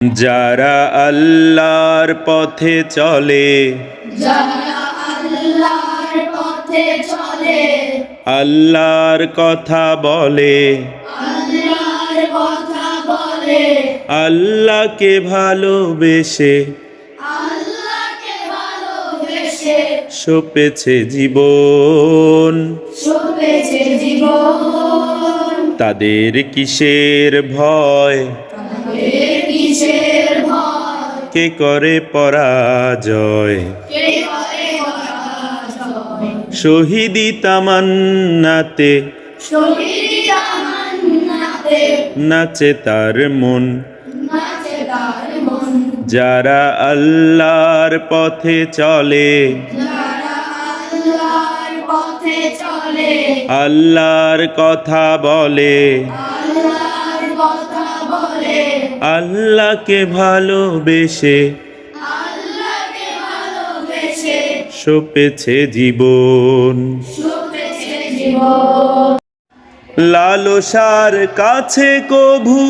যারা আল্লাহর পথে চলে আল্লাহর কথা বলে আল্লাহকে ভালোবেসে সপেছে জীবন। তাদের কিসের ভয়? কে করে পরাজয়? শহীদি তামান্নাতে নাচে তার মন। যারা আল্লাহর পথে চলে, আল্লাহর কথা বলে আল্লাহর কথা আল্লাহকে ভালোবেসে সপেছে জীবন। লালসার কাছে কভু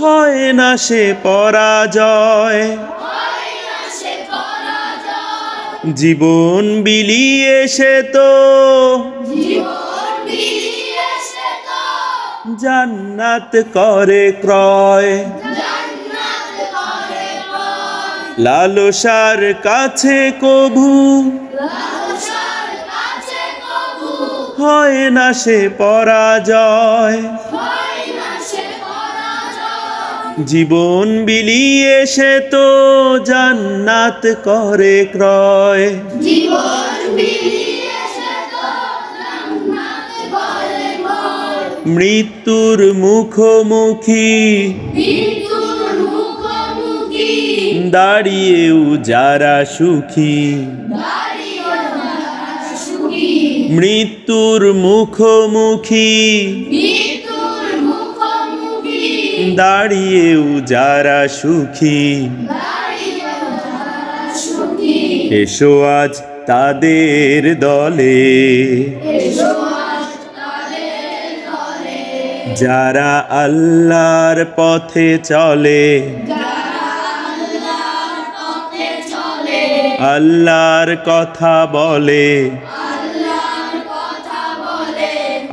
হয় না সে পরাজয়। জীবন বিলিয়ে সে তো জীবন বিলিয়ে সে তো জান্নাত করে ক্রয়। লালসার কাছে কভু কবু। হয় না সে পরাজয় হয় না সে পরাজয়। জীবন বিলিয়ে সে তো জান্নাত করে ক্রয়। জীবন বিলিয়ে মৃত্যুর মুখোমুখি দাঁড়িয়েও যারা সুখী মৃত্যুর মুখোমুখি দাঁড়িয়েও যারা সুখী যারা সুখী এসো আজ তাদের দলে যারা আল্লাহর পথে চলে আল্লাহর কথা বলে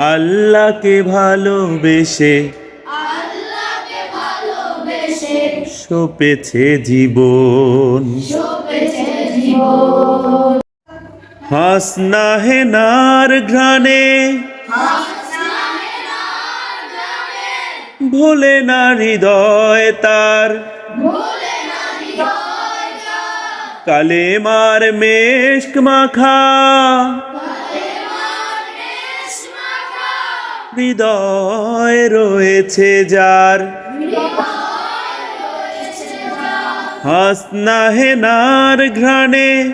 আল্লাহকে ভালোবেসে সপেছে জীবন। হাসনা হেনার ঘ্রাণে ভোলে না হৃদয় তার। কালে মার মেশক মাখা। হৃদয় রয়েছে যার। হাসনা হেনার ঘ্রাণে।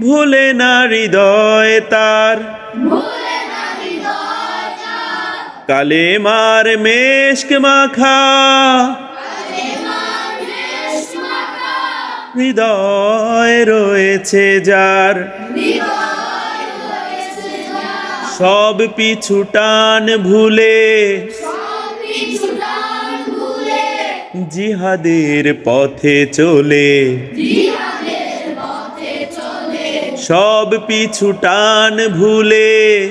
ভোলে না হৃদয় তার। কালে মার মেশক মাখা। হৃদয় রয়েছে যার। সব পিছু টান ভুলে। জিহাদের পথে চলে। সব পিছু টান ভুলে।